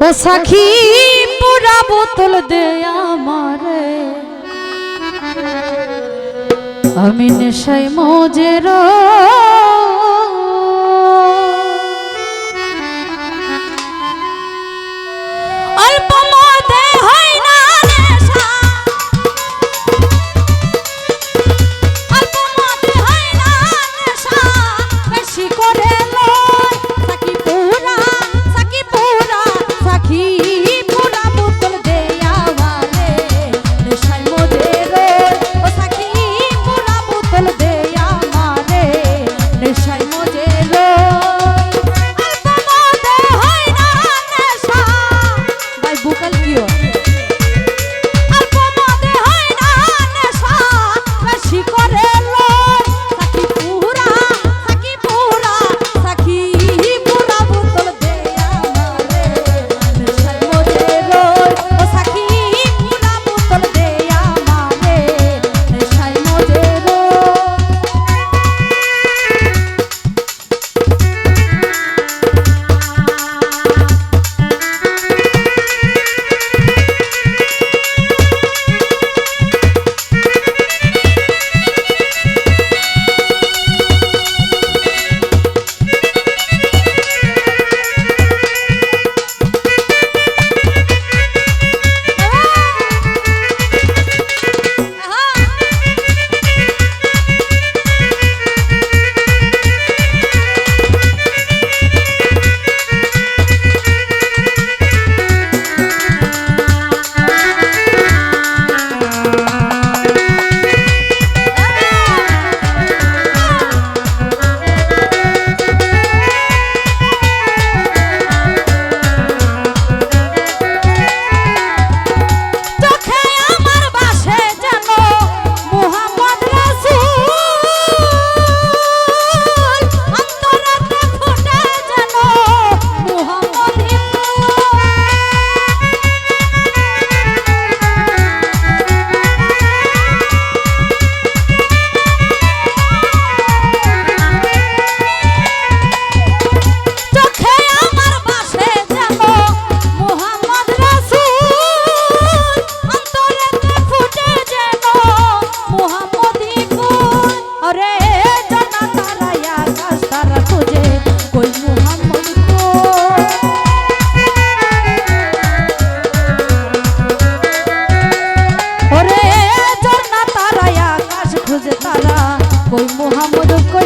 ও সাখী পুরা বোতল দে আমার। আমি নেশায় মজে রয়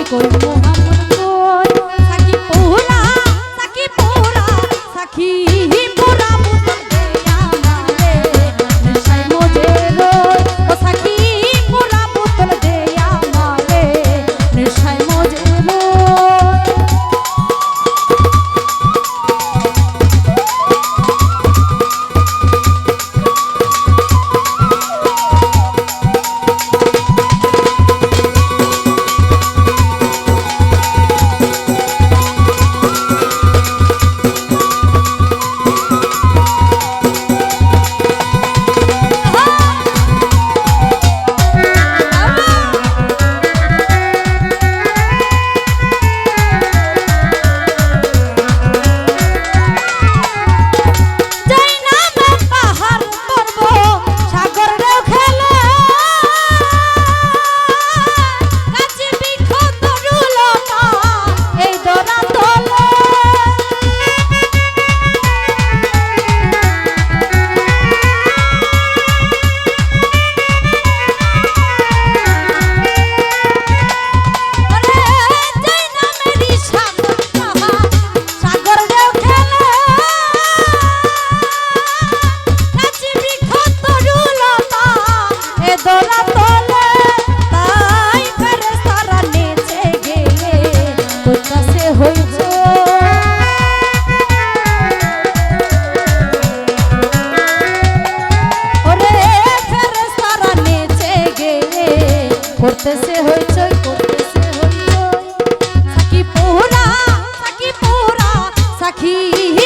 con. 你。